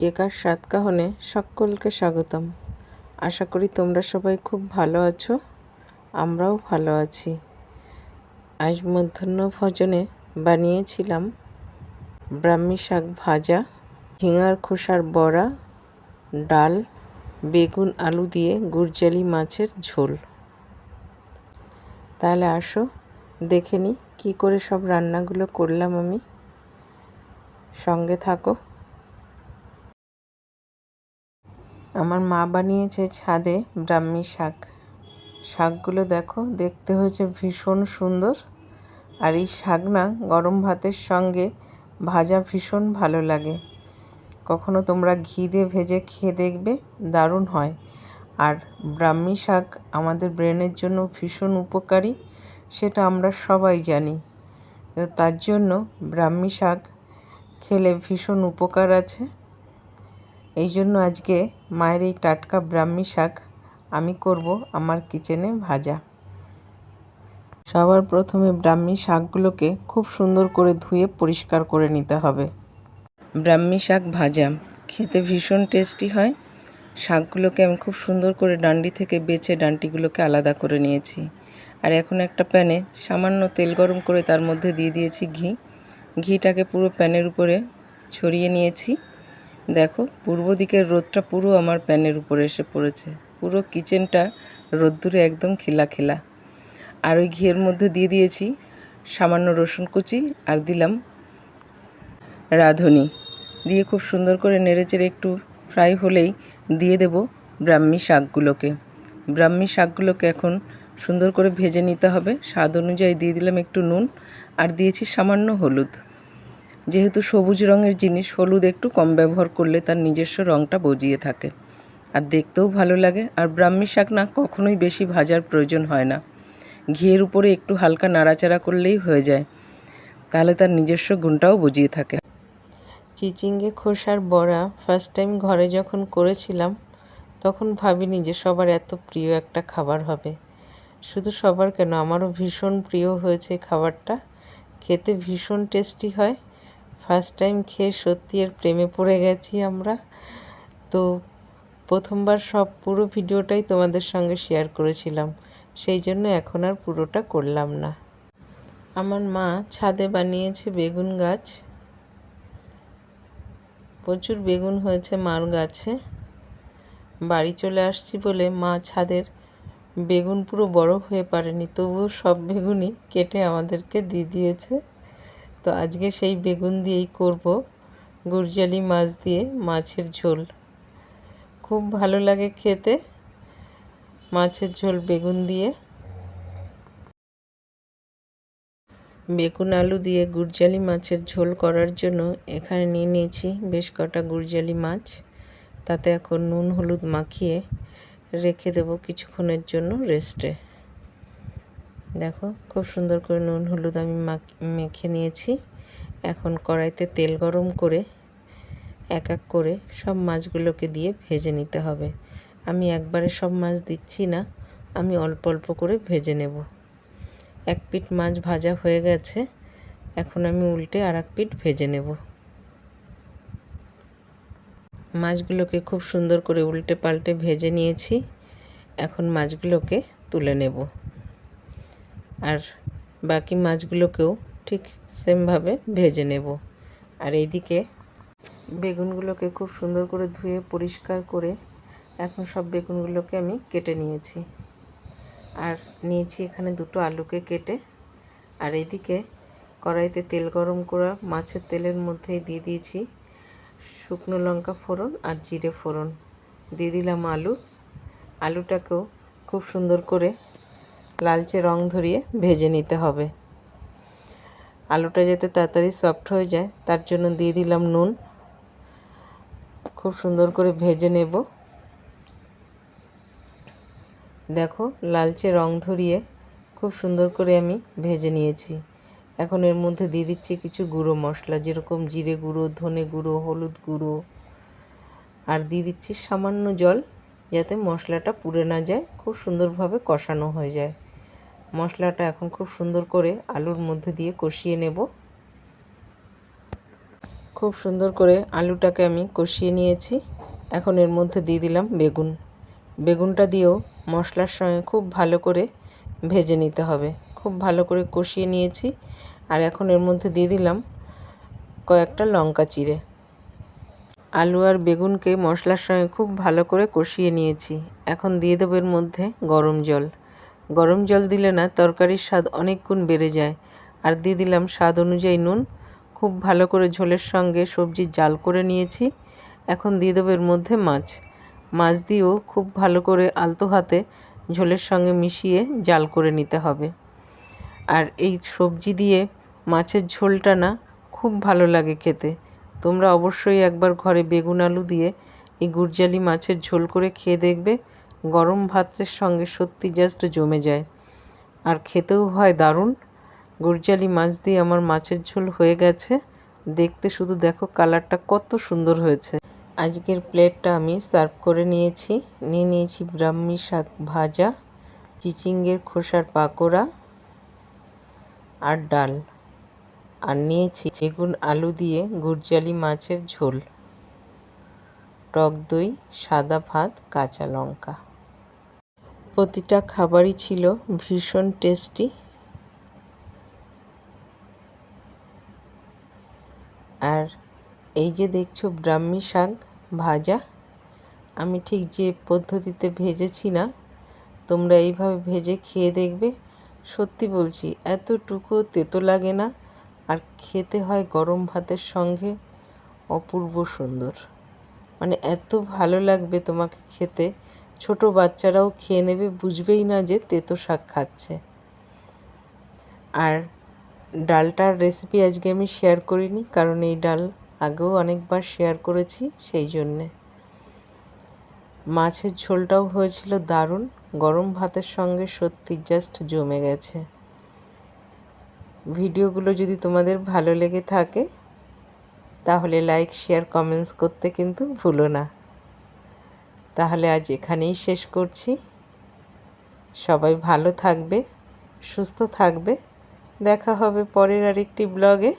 কেকার সাতকাহনে সকলকে স্বাগতম। আশা করি তোমরা সবাই খুব ভালো আছো, আমরাও ভালো আছি। আজ মধ্যাহ্ন ভোজনে বানিয়েছিলাম ব্রাহ্মী শাক ভাজা, ঝিঙার খোসার বড়া, ডাল, বেগুন আলু দিয়ে গুরজালি মাছের ঝোল। তাহলে আসো, দেখে নিই কী করে সব রান্নাগুলো করলাম আমি। সঙ্গে থাকো। আমার মা বানিয়েছে ছাদে ব্রাহ্মী শাক। শাকগুলো দেখো, দেখতে হয়েছে ভীষণ সুন্দর। আর এই শাক না, গরম ভাতের সঙ্গে ভাজা ভীষণ ভালো লাগে। কখনো তোমরা ঘি দিয়ে ভেজে খেয়ে দেখবে, দারুণ হয়। আর ব্রাহ্মী শাক আমাদের ব্রেনের জন্য ভীষণ উপকারী, সেটা আমরা সবাই জানি। তার জন্য ব্রাহ্মী শাক খেলে ভীষণ উপকার আছে। এই জন্য আজকে মায়ের এই টাটকা ব্রাহ্মী শাক আমি করব আমার কিচেনে ভাজা। সবার প্রথমে ব্রাহ্মী শাকগুলোকে খুব সুন্দর করে ধুয়ে পরিষ্কার করে নিতে হবে। ব্রাহ্মী শাক ভাজা, খেতে ভীষণ টেস্টি হয়। শাকগুলোকে আমি খুব সুন্দর করে ডান্ডি থেকে বেছে ডান্টিগুলোকে আলাদা করে নিয়েছি। আর এখন একটা প্যানে সামান্য তেল গরম করে তার মধ্যে দিয়ে দিয়েছি ঘি। ঘিটাকে পুরো প্যানের উপরে ছড়িয়ে নিয়েছি। দেখো, পূর্ব দিকের রোদটা পুরো আমার প্যানের উপরে এসে পড়েছে। পুরো কিচেনটা রোদ্দুরে একদম খিলা খিলা। আর ওই ঘিয়ের মধ্যে দিয়ে দিয়েছি সামান্য রসুন কুচি আর দিলাম রাঁধুনি। দিয়ে খুব সুন্দর করে নেড়েচেড়ে একটু ফ্রাই হলেই দিয়ে দেব ব্রাহ্মী শাকগুলোকে। ব্রাহ্মী শাকগুলোকে এখন সুন্দর করে ভেজে নিতে হবে। স্বাদ অনুযায়ী দিয়ে দিলাম একটু নুন আর দিয়েছি সামান্য হলুদ। যেহেতু সবুজ রঙের জিনিস, হলুদ একটু কম ব্যবহার করলে তার নিজস্ব রঙটা বজিয়ে থাকে। আর দেখতেও ভালো লাগে, আর ব্রাহ্মী শাক না কখনোই বেশি ভাজার প্রয়োজন হয় না। ঘিয়ের উপরে একটু হালকা নাড়াচাড়া করলেই হয়ে যায়। তাহলে তার নিজস্ব গুণটাও বুঝিয়ে থাকে। চিচিঙ্গে, খোসার বড়া ফার্স্ট টাইম ঘরে যখন করেছিলাম, তখন ভাবিনি যে সবার এত প্রিয় একটা খাবার হবে। শুধু সবার কেন, আমারও ভীষণ প্রিয় হয়েছে খাবারটা। খেতে ভীষণ টেস্টি হয়। ফার্স্ট টাইম খেয়ে সত্যি এর প্রেমে পড়ে গেছি আমরা। তো প্রথমবার সব পুরো ভিডিওটাই তোমাদের সঙ্গে শেয়ার করেছিলাম। সেই জন্য এখন আর পুরোটা করলাম না। আমার মা ছাদে বানিয়েছে বেগুন গাছ। প্রচুর বেগুন হয়েছে মার গাছে। বাড়ি চলে আসছি বলে মা ছাদের বেগুন পুরো বড় হয়ে পারেনি, তবুও সব বেগুনই কেটে আমাদেরকে দিয়ে দিয়েছে। তো আজকে সেই বেগুন দিয়েই করব। গুরজালি মাছ দিয়ে মাছের ঝোল। খুব ভালো লাগে খেতে মাছের ঝোল বেগুন দিয়ে। বেগুন আলু দিয়ে গুরজালি মাছের ঝোল করার জন্য এখানে নিয়ে নিয়েছি বেশ কটা গুরজালি মাছ। তাতে এখন নুন, হলুদ মাখিয়ে রেখে দেব কিছুক্ষণের জন্য রেস্টে। দেখো, খুব সুন্দর করে নুন, হলুদ আমি মেখে নিয়েছি। এখন কড়াইতে তেল গরম করে এক এক করে সব মাছগুলোকে দিয়ে ভেজে নিতে হবে। আমি একবারে সব মাছ দিচ্ছি না, আমি অল্প অল্প করে ভেজে নেব। এক পিঠ মাছ ভাজা হয়ে গেছে, এখন আমি উল্টে আর এক পিঠ ভেজে নেব। মাছগুলোকে খুব সুন্দর করে উল্টে পাল্টে ভেজে নিয়েছি, এখন মাছগুলোকে তুলে নেব। আর বাকি মাছগুলোকেও ঠিক সেমভাবে ভেজে নেব। আর এইদিকে বেগুনগুলোকে খুব সুন্দর করে ধুয়ে পরিষ্কার করে এখন সব বেগুনগুলোকে আমি কেটে নিয়েছি। আর নিয়েছি এখানে দুটো আলুকে কেটে। আর এদিকে কড়াইতে তেল গরম করা মাছের তেলের মধ্যেই দিয়ে দিয়েছি শুকনো লঙ্কা ফোড়ন আর জিরে ফোড়ন। দিয়ে দিলাম আলু। আলুটাকেও খুব সুন্দর করে লালচে রং ধরিয়ে ভেজে নিতে হবে। আলুটা যাতে তাড়াতাড়ি সফট হয়ে যায়, তার জন্য দিয়ে দিলাম নুন। খুব সুন্দর করে ভেজে নেব। দেখো, লালচে রং ধরিয়ে খুব সুন্দর করে আমি ভেজে নিয়েছি। এখন এর মধ্যে দিয়ে দিচ্ছি কিছু গুঁড়ো মশলা, যেরকম জিরে গুঁড়ো, ধনে গুঁড়ো, হলুদ গুঁড়ো। আর দিয়ে দিচ্ছি সামান্য জল, যাতে মশলাটা পুড়ে না যায়, খুব সুন্দরভাবে কষানো হয়ে যায়। মশলাটা এখন খুব সুন্দর করে আলুর মধ্যে দিয়ে কষিয়ে নেব। খুব সুন্দর করে আলুটাকে আমি কষিয়ে নিয়েছি। এখন এর মধ্যে দিয়ে দিলাম বেগুন। বেগুনটা দিয়েও মশলার সঙ্গে খুব ভালো করে ভেজে নিতে হবে। খুব ভালো করে কষিয়ে নিয়েছি। আর এখন এর মধ্যে দিয়ে দিলাম কয়েকটা লঙ্কা চিড়ে। আলু আর বেগুনকে মশলার সঙ্গে খুব ভালো করে কষিয়ে নিয়েছি। এখন দিয়ে দেবো এর মধ্যে গরম জল। গরম জল দিলে না তরকারির স্বাদ অনেক গুণ বেড়ে যায়। আর দিয়ে দিলাম স্বাদ অনুযায়ী নুন। খুব ভালো করে ঝোলের সঙ্গে সবজি জাল করে নিয়েছি। এখন দিয়ে দেবো এর মধ্যে মাছ। মাছ দিয়েও খুব ভালো করে আলতো হাতে ঝোলের সঙ্গে মিশিয়ে জাল করে নিতে হবে। আর এই সবজি দিয়ে মাছের ঝোলটা না খুব ভালো লাগে খেতে। তোমরা অবশ্যই একবার ঘরে বেগুন আলু দিয়ে এই গুরজালি মাছের ঝোল করে খেয়ে দেখবে। গরম ভাতের সঙ্গে সত্যি জাস্ট জমে যায়। আর খেতেও হয় দারুণ। গুরজালি মাছ দিয়ে আমার মাছের ঝোল হয়ে গেছে। দেখতে শুধু দেখো কালারটা কত সুন্দর হয়েছে। আজকের প্লেটটা আমি সার্ভ করে নিয়েছি। নিয়ে নিয়েছি ব্রাহ্মী শাক ভাজা, চিচিঙ্গের খোসার পাকোড়া আর ডাল। আর নিয়েছি বেগুন আলু দিয়ে গুরজালি মাছের ঝোল। টক দই, সাদা ভাত, কাঁচা লঙ্কা। প্রতিটা খাবারই ছিল ভীষণ টেস্টি আর এই যে দেখছ ব্রাহ্মী শাক ভাজা, আমি ঠিক যে পদ্ধতিতে ভেজেছি না, তোমরা এইভাবে ভেজে খেয়ে দেখবে। সত্যি বলছি এতটুকু তেতো লাগে না, আর খেতে হয় গরম ভাতের সঙ্গে অপূর্ব সুন্দর। মানে এত ভালো লাগবে তোমাকে খেতে। ছোট বাচ্চারাও খেয়ে নেবে, বুঝবেই না যে তেতো শাক খাচ্ছে। আর ডালটার রেসিপি আজকে আমি শেয়ার করিনি, কারণ এই ডাল আগেও অনেকবার শেয়ার করেছি, সেই জন্যে। মাছের ঝোলটাও হয়েছিল দারুণ, গরম ভাতের সঙ্গে সত্যি জাস্ট জমে গেছে। ভিডিওগুলো যদি তোমাদের ভালো লেগে থাকে, তাহলে লাইক শেয়ার কমেন্টস করতে কিন্তু ভুলো না। তাহলে আজ এখানেই শেষ করছি। সবাই ভালো থাকবে, সুস্থ থাকবে। দেখা হবে পরের আরেকটি ব্লগে।